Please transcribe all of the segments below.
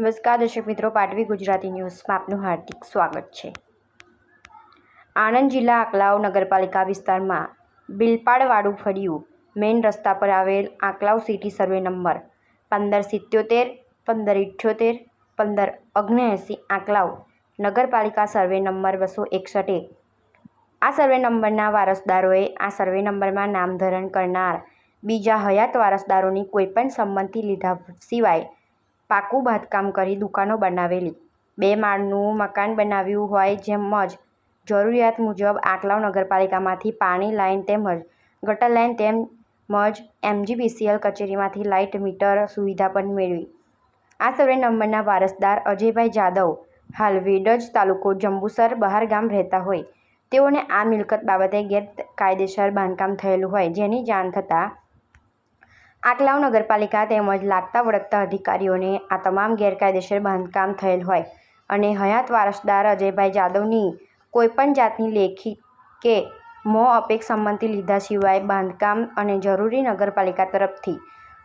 નમસ્કાર, દર્શક મિત્રો, પાટવી ગુજરાતી ન્યૂઝમાં આપનું હાર્દિક સ્વાગત છે. આણંદ જિલ્લા આંકલાવ નગરપાલિકા વિસ્તારમાં બિલપાડવાળું ફળિયું મેઇન રસ્તા પર આવેલ આકલાવ સિટી સર્વે નંબર પંદર સિત્યોતેર, પંદર ઇઠ્યોતેર, પંદર ઓગણએંસી આંકલાવ નગરપાલિકા સર્વે નંબર બસો એકસઠે. આ સર્વે નંબરના વારસદારોએ આ સર્વે નંબરમાં નામધરણ કરનાર બીજા હયાત વારસદારોની કોઈપણ સંમતિ લીધા સિવાય પાકું બાંધકામ કરી દુકાનો બનાવેલી. બે માળનું મકાન બનાવ્યું હોય જેમજ જરૂરિયાત મુજબ આંકલાવ નગરપાલિકામાંથી પાણી લાઇન તેમજ ગટર લાઇન તેમજ એમજીપીસીએલ કચેરીમાંથી લાઇટ મીટર સુવિધા પણ મેળવી. આ સર્વે નંબરના વારસદાર અજયભાઈ જાદવ, હાલ વેડજ તાલુકો જંબુસર બહાર ગામ રહેતા હોય. તેઓને આ મિલકત બાબતે ગેરકાયદેસર બાંધકામ થયેલું હોય જેની જાણ થતાં આંકલાવ નગરપાલિકા તેમજ લાગતા વળગતા અધિકારીઓને આ તમામ ગેરકાયદેસર બાંધકામ થયેલ હોય અને હયાત વારસદાર અજયભાઈ જાદવની કોઈપણ જાતની લેખિત કે મો અપેક સંમતિ લીધા સિવાય બાંધકામ અને જરૂરી નગરપાલિકા તરફથી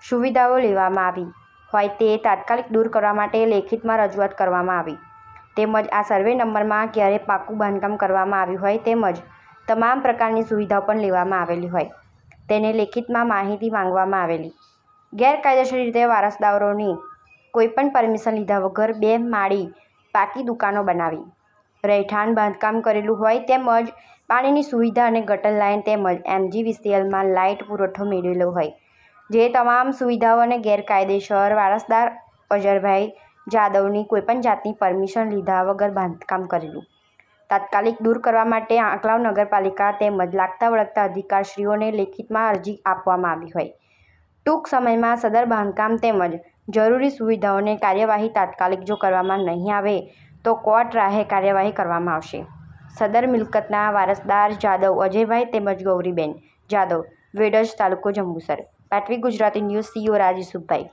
સુવિધાઓ લેવામાં આવી હોય તે તાત્કાલિક દૂર કરવા માટે લેખિતમાં રજૂઆત કરવામાં આવી. તેમજ આ સર્વે નંબરમાં ક્યારે પાકું બાંધકામ કરવામાં આવ્યું હોય તેમજ તમામ પ્રકારની સુવિધાઓ પણ લેવામાં આવેલી હોય. તેને લેખિતમાં માહિતી માંગવામાં આવેલી. ગેરકાયદેસર રીતે વારસદારોની કોઈપણ પરમિશન લીધા વગર બે માળી પાકી દુકાનો બનાવી. રહેઠાણ, બાંધકામ કરેલું હોય તેમજ પાણીની સુવિધા અને ગટર લાઇન તેમજ એમજીવીસીએલમાં લાઇટ પુરવઠો મેળવેલો હોય. જે તમામ સુવિધાઓ અને ગેરકાયદેસર વારસદાર અજરભાઈ જાદવની કોઈપણ જાતની પરમિશન લીધા વગર બાંધકામ કરેલું. તાત્કાલિક દૂર કરવા માટે આંકલાવ નગરપાલિકા તેમજ લાગતા વળગતા અધિકારશ્રીઓને લેખિતમાં અરજી આપવામાં આવી હોય. ટૂંક સમયમાં સદર બાંધકામ તેમજ જરૂરી સુવિધાઓને કાર્યવાહી તાત્કાલિક જો કરવામાં નહીં આવે, તો કોર્ટ રાહે કાર્યવાહી કરવામાં આવશે. સદર મિલકતના વારસદાર જાદવ અજયભાઈ તેમજ ગૌરીબેન જાદવ, વેડજ તાલુકો જંબુસર. પાટવી ગુજરાતી ન્યૂઝ સીઓ રાજેશુભાઈ